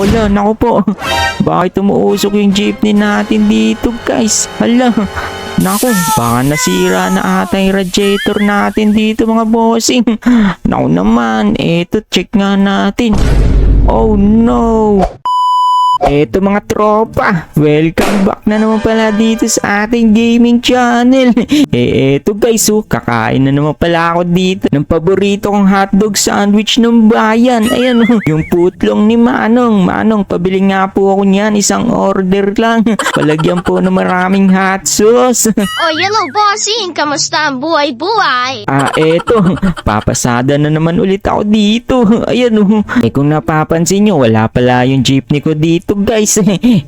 Wala, naku po. Bakit umuusok yung jeepney natin dito guys? Hala. Naku, baka nasira na ata yung radiator natin dito mga bossing. Naku naman, eto check nga natin. Oh no! Eto mga tropa, welcome back na naman pala dito sa ating gaming channel. Eh eto guys, oh, kakain na naman pala ako dito ng paborito kong hotdog sandwich ng bayan. Ayan oh, yung putlong ni Manong. Manong, pabili nga po ako niyan, isang order lang. Palagyan po ng maraming hot sauce. Oh, yellow bossing, kamusta ang buhay-buhay? Ah, eto. Papasada na naman ulit ako dito. Ayan oh. Eh kung napapansin nyo, wala pala yung jeepney ko dito guys.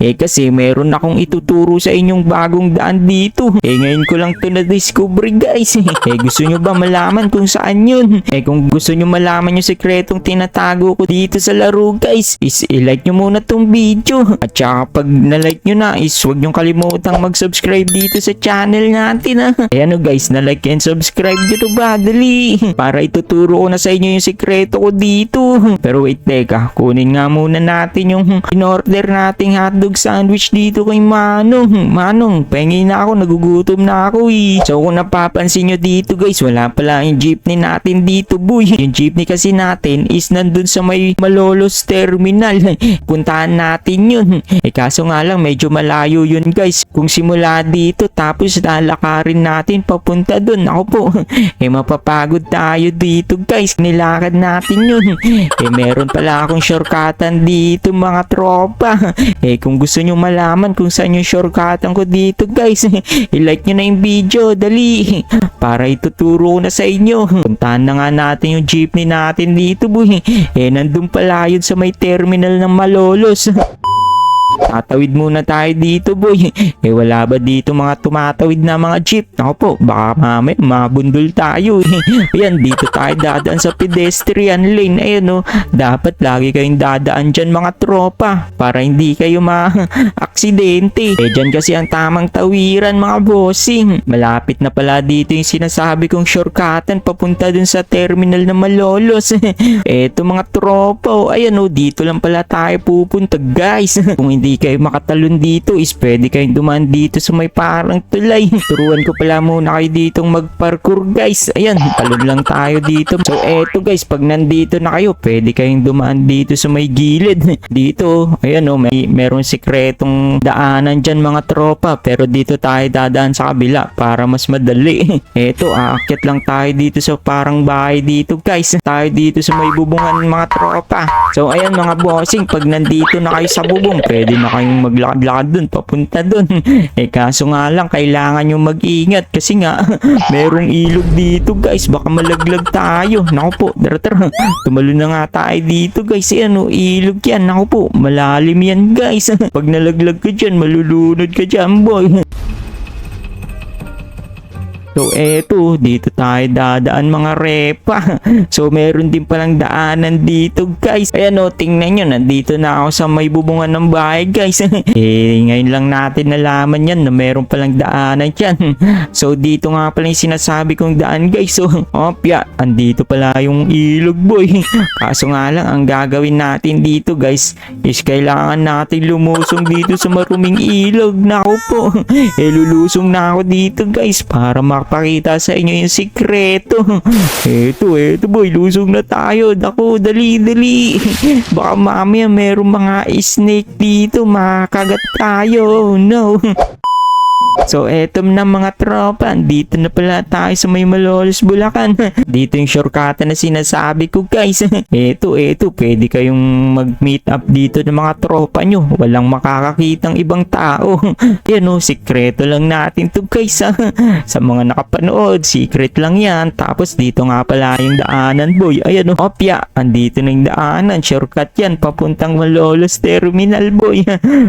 eh kasi meron akong ituturo sa inyong bagong daan dito. Eh ngayon ko lang to na-discover guys. eh gusto nyo ba malaman kung saan yun? Eh kung gusto nyo malaman yung sekretong tinatago ko dito sa laro guys, is i-like nyo muna tong video. At saka pag na-like nyo na, is huwag nyo kalimutang mag-subscribe dito sa channel natin ha. Eh ano guys, na-like and subscribe nyo to ba? Dali. Para ituturo ko na sa inyo yung sekreto ko dito. Pero wait, teka. Kunin nga muna natin yung in-order nating hotdog sandwich dito kay Manong. Manong, pengi na ako. Nagugutom na ako eh. So kung napapansin nyo dito guys, wala pala yung jeepney natin dito boy. Yung jeepney kasi natin is nandun sa may Malolos Terminal. Puntahan natin yun. Eh kaso nga lang medyo malayo yun guys. Kung simula dito tapos lalakarin natin papunta dun. Ako po. Eh mapapagod tayo dito guys. Nilakad natin yun. Eh meron pala akong shortcutan dito mga tropa. Eh kung gusto nyo malaman kung saan yung shortcutan ko dito guys. I-like nyo na yung video. Dali. Para ituturo na sa inyo. Puntahan na nga natin yung jeepney natin dito boy. Eh nandun pala yun sa may terminal ng Malolos. Tatawid muna tayo dito boy. Eh wala ba dito mga tumatawid na mga jeep? Ako po, baka mamaya mabundol tayo eh. Ayan, dito tayo dadaan sa pedestrian lane. Ayan o, dapat lagi kayong dadaan dyan mga tropa para hindi kayo ma-aksidente. Eh dyan kasi ang tamang tawiran mga bossing. Malapit na pala dito yung sinasabi kong shortcutan papunta dun sa terminal ng Malolos. Eto mga tropa, oh. ayan o, dito lang pala tayo pupunta guys. Kung hindi kayo makatalon dito is pwede kayong dumaan dito sa may parang tulay. Turuan ko pala muna kayo ditong mag-parkour guys. Ayan, talon lang tayo dito. So eto guys, pag nandito na kayo, pwede kayong dumaan dito sa may gilid. Dito, ayan o, may merong sikretong daanan dyan mga tropa. Pero dito tayo dadaan sa kabila para mas madali. Eto, aakyat lang tayo dito sa parang bahay dito guys. Tayo dito sa may bubungan mga tropa. So ayan mga bossing, pag nandito na kayo sa bubong, pwede na kayong maglakad-lakad dun, papunta dun. eh kaso nga lang, kailangan nyo mag-ingat kasi nga, merong ilog dito guys, baka malaglag tayo. Naku po, tara, tumalo na nga tayo dito guys. Eh ano, ilog yan, naku po, malalim yan guys. pag nalaglag ka dyan, malulunod ka dyan boy. So eto, dito tayo dadaan mga repa. So meron din palang daanan dito guys. Ayan o, tingnan nyo, nandito na ako sa may bubungan ng bahay guys. eh, ngayon lang natin nalaman yan na meron palang daanan dyan. So dito nga pala yung sinasabi kong daan guys. So, opya, andito pala yung ilog boy. Kaso nga lang, ang gagawin natin dito guys is kailangan natin lumusong dito sa maruming ilog. Naku po, eh lulusong na ako dito guys para makapakita sa inyo yung sikreto. Eto, eto boy, lusong na tayo. Dako, dali, dali. Baka mamaya merong mga snake dito, makagat tayo. No. So eto na mga tropa, dito na pala tayo sa may Malolos, Bulacan. Dito yung shortcut na sinasabi ko guys. Eto, eto, pwede kayong mag-meet up dito ng mga tropa nyo. Walang makakakitang ibang tao. Yan o, sikreto lang natin to guys. ha. Sa mga nakapanood, secret lang yan. Tapos dito nga pala yung daanan boy. Ayan o, opya, andito na yung daanan. Shortcut yan, papuntang Malolos Terminal boy.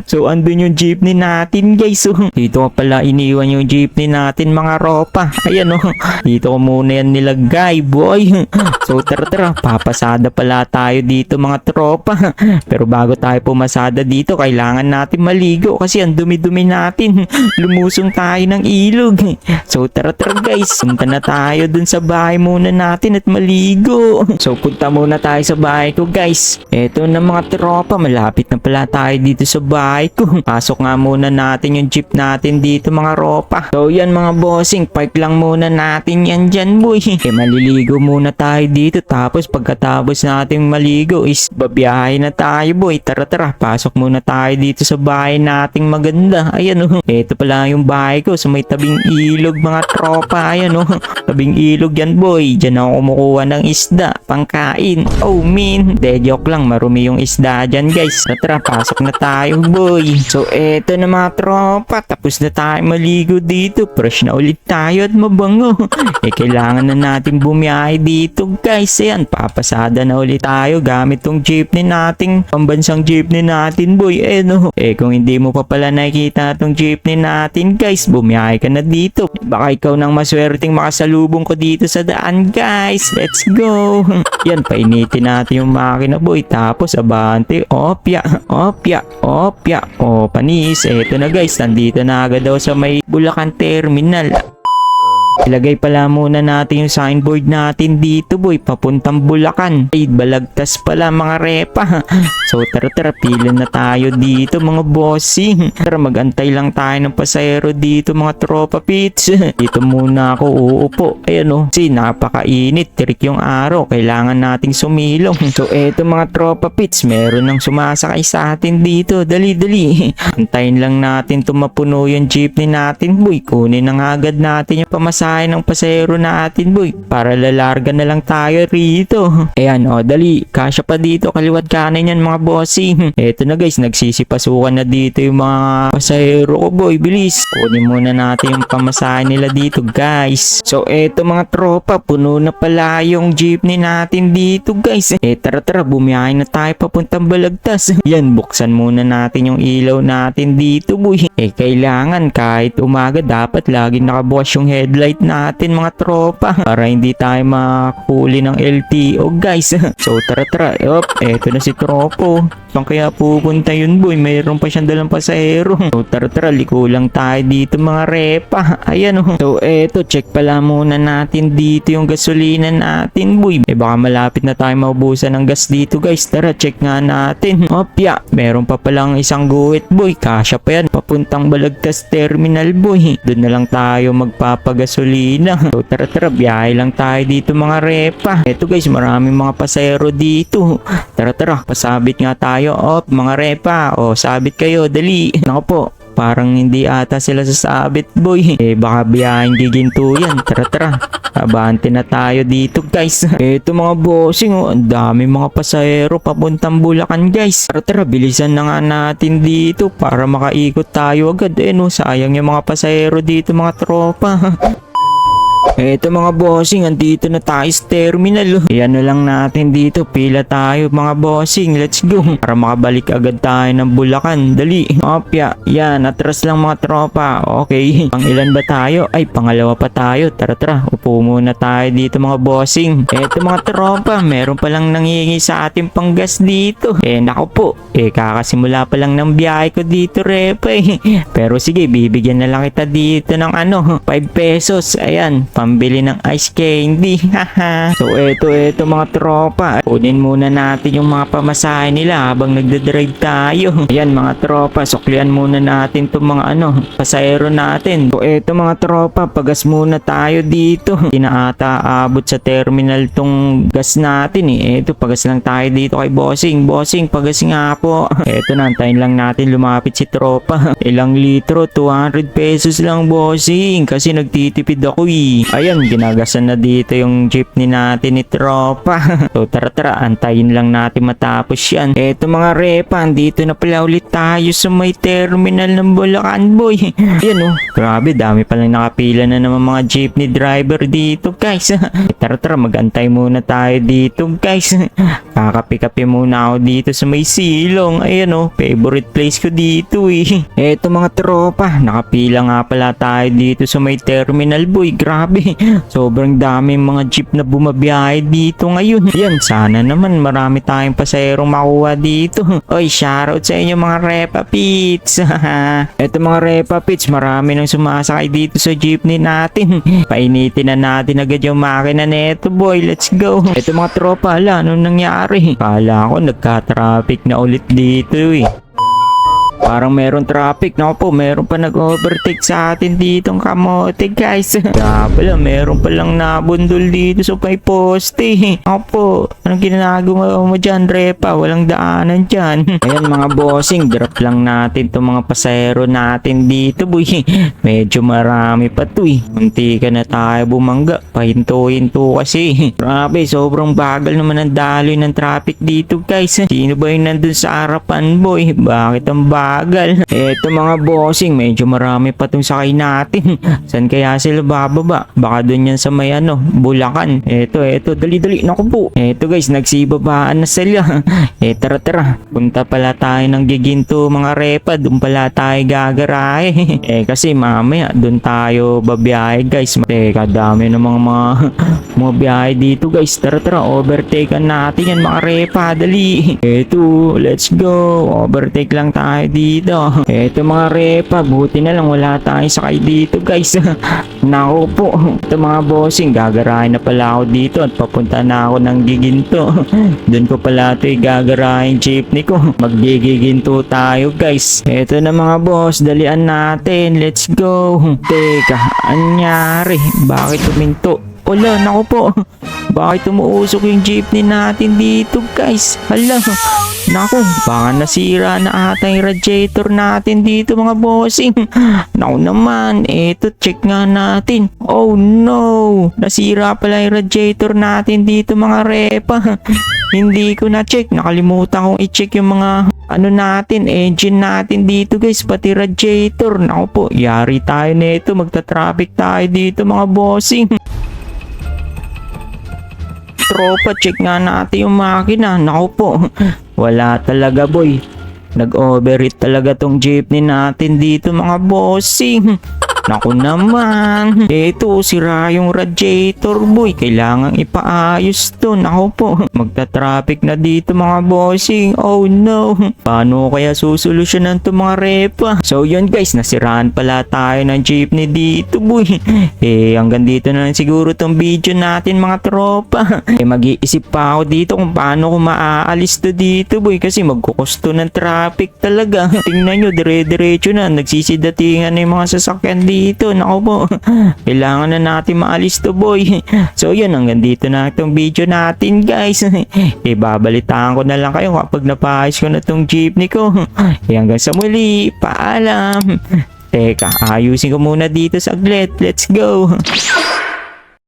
so andun yung jeepney natin guys. So, dito pala pala iniwan yung jeepney natin mga ropa. Ayan o. Dito ko muna yan nilagay boy. So tara tara. Papasada pala tayo dito mga tropa. Pero bago tayo pumasada dito kailangan natin maligo kasi ang dumi-dumi natin. Lumusong tayo ng ilog. So tara tara guys. Punta na tayo dun sa bahay muna natin at maligo. So punta muna tayo sa bahay ko guys. Eto na mga tropa. Malapit na pala tayo dito sa bahay ko. Pasok nga muna natin yung jeep natin dito mga ropa. So yan mga bossing. Park lang muna natin yan dyan boy. Eh maliligo muna tayo dito. Tapos pagkatapos nating maligo is babiyahe na tayo boy. Tara tara. Pasok muna tayo dito sa bahay nating maganda. Ayan oh. Ito pala yung bahay ko sa may tabing ilog mga tropa. Ayan oh. Tabing ilog yan boy. Diyan ako kumukuha ng isda. Pangkain. Oh min. De joke lang. Marumi yung isda dyan guys. Tara tara. Pasok na tayo boy. So eto na mga tropa. Tapos na tayo maligo dito. Fresh na ulit tayo at mabango. eh kailangan na natin bumiyahe dito guys. Ayan. Papasada na ulit tayo gamit tong jeepney nating pambansang jeepney natin boy. Eh no. Eh kung hindi mo pa pala nakikita tong jeepney natin guys. Bumiyahe ka na dito. Baka ikaw nang maswerteng makasalubong ko dito sa daan guys. Let's go. Yan painitin natin yung makina boy. Tapos abante. Opya. Opya. Opya. O panis. Eto na guys. Nandito na agad daw sa may Bulacan Terminal. Ilagay pala muna natin yung signboard natin dito boy, papuntang Bulacan. Ay, balagtas pala mga repa. So tara tara, pila na tayo dito mga bossing. Tara, magantay lang tayo ng pasahero dito mga tropa pits. Dito muna ako uupo. Ayan o, si napakainit, tirik yung araw. Kailangan nating sumilong. So eto mga tropa pits, meron nang sumasakay sa atin dito. Dali dali. Antayin lang natin tumapuno yung jeepney natin boy. Kunin na agad natin yung pamasahe ng pasahero natin boy. Para lalarga na lang tayo rito. Ayan o, dali. Kasya pa dito, kaliwat kanan yan mga bossing. Eto na guys, nagsisipasukan na dito yung mga pasahero ko boy. Bilis. Kunin muna natin yung pamasahe nila dito guys. So eto mga tropa, puno na pala yung jeepney natin dito guys. Eh tara tara, bumiyahe na tayo papuntang Balagtas. Yan, buksan muna natin yung ilaw natin dito boy. Eh kailangan kahit umaga dapat lagi nakabukas yung headlight natin mga tropa. Para hindi tayo makuli ng LTO guys. so tara tara, Yup, eto na si tropo. Saan kaya pupunta yun boy? Mayroon pa siyang dalang pasahero. So tara tara, liko lang tayo dito mga repa. Ayan oh. So eto, check pala muna natin dito yung gasolina natin boy. Eh baka malapit na tayo maubusan ng gas dito guys. Tara, check nga natin. Opya, meron pa palang isang guhit boy. Kasya pa yan. Papuntang Balagtas Terminal boy. Doon na lang tayo magpapagasolina. So tara tara, biyahe lang tayo dito mga repa. Eto guys, maraming mga pasahero dito. Tara tara, pasabit nga tayo. Op, mga repa. O, sabit kayo, dali. Nako po, parang hindi ata sila sasabit boy. Eh baka biyaheng giginto yan. Tara tara. Abante na tayo dito guys. Eto mga bossing oh, ang dami mga pasahero papuntang Bulacan guys. Tara tara, bilisan na nga natin dito para makaikot tayo agad. Eh no, sayang yung mga pasahero dito mga tropa. Eto mga bossing, andito na tayo sa terminal. oh. Iyan na lang natin dito, pila tayo mga bossing, let's go. Para makabalik agad tayo ng Bulacan, dali. Opya, yan, atras lang mga tropa. Okay, pang ilan ba tayo? Ay, pangalawa pa tayo. Tara tara, upo muna tayo dito mga bossing. Eto mga tropa, meron palang nangingi sa ating panggas dito. Eh, nako po, eh kakasimula pa lang ng biyahe ko dito, repa eh. Pero sige, bibigyan na lang kita dito ng ano, 5 pesos. Ayan, pambili ng ice candy. So eto eto mga tropa. Kunin muna natin yung mga pamasahe nila habang nagdadrive tayo. Ayan mga tropa, suklian muna natin tong mga ano, pasahero natin. So eto mga tropa, pagas muna tayo dito. Hindi abot sa terminal tong gas natin eh. Eto, pagas lang tayo dito kay bossing. Bossing, pagas nga. Eto na, antayin lang natin lumapit si tropa. Ilang litro? 200 pesos lang bossing. Kasi nagtitipid ako eh. Ayan, ginagasan na dito yung jeepney natin ni Tropa. so tara tara, antayin lang natin matapos yan. Eto mga repa, dito na pala ulit tayo sa may terminal ng Bulacan Boy. Ayan oh, grabe, dami palang nakapila na naman mga jeepney driver dito guys. Eh, tara tara, magantay muna tayo dito guys. Kakapi-kapi muna ako dito sa may silong. Ayan oh, favorite place ko dito eh. Eto mga tropa, nakapila nga pala tayo dito sa may terminal boy. Grabe, sobrang daming mga jeep na bumabiyahe dito ngayon. Yan, sana naman marami tayong pasayerong makuha dito. Oy, shoutout sa inyo mga Repa Pits. Eto mga Repa Pits, marami nang sumasakay dito sa jeepney natin. Painitin na natin agad yung makina neto boy. Let's go. Eto mga tropa, hala, anong nangyari? Kala ko nagka-traffic na ulit dito eh. Parang meron traffic. Naku po, meron pa nag-overtake sa atin dito ang kamote guys. Kaya pala, meron palang nabundol dito sa may poste. Naku po, anong ginagawa mo dyan, Repa? Walang daanan dyan. Ayan mga bossing, drop lang natin itong mga pasahero natin dito boy. Medyo marami pa to eh. Munti ka na tayo bumangga. Pahinto-hinto kasi. Grabe, sobrang bagal naman ang daloy ng traffic dito guys. Sino ba yung nandun sa harapan boy? Bakit ang bagal? Eto mga bossing, medyo marami pa tong sakay natin. San kaya sila bababa? Baka dun yan sa may ano, Bulacan. Eto, eto, dali-dali. Naku po. Eto guys, nagsibabaan na sila. eh, tara, tara. Punta pala tayo ng giginto mga repa. Dun pala tayo gagarahe. eh, kasi mamaya, dun tayo babiyahe guys. Teka, dami ng mga mga, mga biyahe dito guys. Tara, tara. Overtake natin yan mga repa. Dali. Eto, let's go. Overtake lang tayo dito. Eto mga repa, buti na lang wala tayong sakay dito guys. Nako po. Ito mga bossing, gagarahin na pala ako dito at papunta na ako ng giginto. Doon ko pala ito gagarahin jeepney ko. Maggigiginto tayo guys. Eto na mga boss, dalian natin. Let's go. Teka, anyari? Bakit tuminto? Wala, nako po. Bakit umuusok yung jeepney natin dito guys? Hala, naku, baka nasira na ata yung radiator natin dito mga bossing. Naku naman, eto check nga natin. Oh no, nasira pala yung radiator natin dito mga repa. Hindi ko na check, nakalimutan kong i-check yung mga ano natin, engine natin dito guys, pati radiator. Naku po, yari tayo nito, magta-traffic tayo dito mga bossing tropa, check nga natin yung makina. Naku po, wala talaga boy. Nag-overheat talaga tong jeepney natin dito mga bossing. Naku naman. Ito, sira yung radiator boy. Kailangan ipaayos to. Naku po, magta-traffic na dito mga bossing. Oh no. Paano kaya susolusyonan to mga repa? So yun guys, nasiraan pala tayo ng jeepney dito boy. Eh, hanggang dito na lang siguro tong video natin mga tropa. Eh, mag-iisip pa ako dito kung paano ko maaalis to dito boy. Kasi magkukusto ng traffic talaga. Tingnan nyo, dire-diretso na. Nagsisidatingan na yung mga sasakyan dito. Naku po, kailangan na natin maalis to boy. So yun, hanggang dito na itong video natin guys. Eh, babalitaan ko na lang kayo kapag napaayos ko na tong jeepney ko. Eh, hanggang sa muli, paalam. Teka, ayusin ko muna dito saglit. Let's go.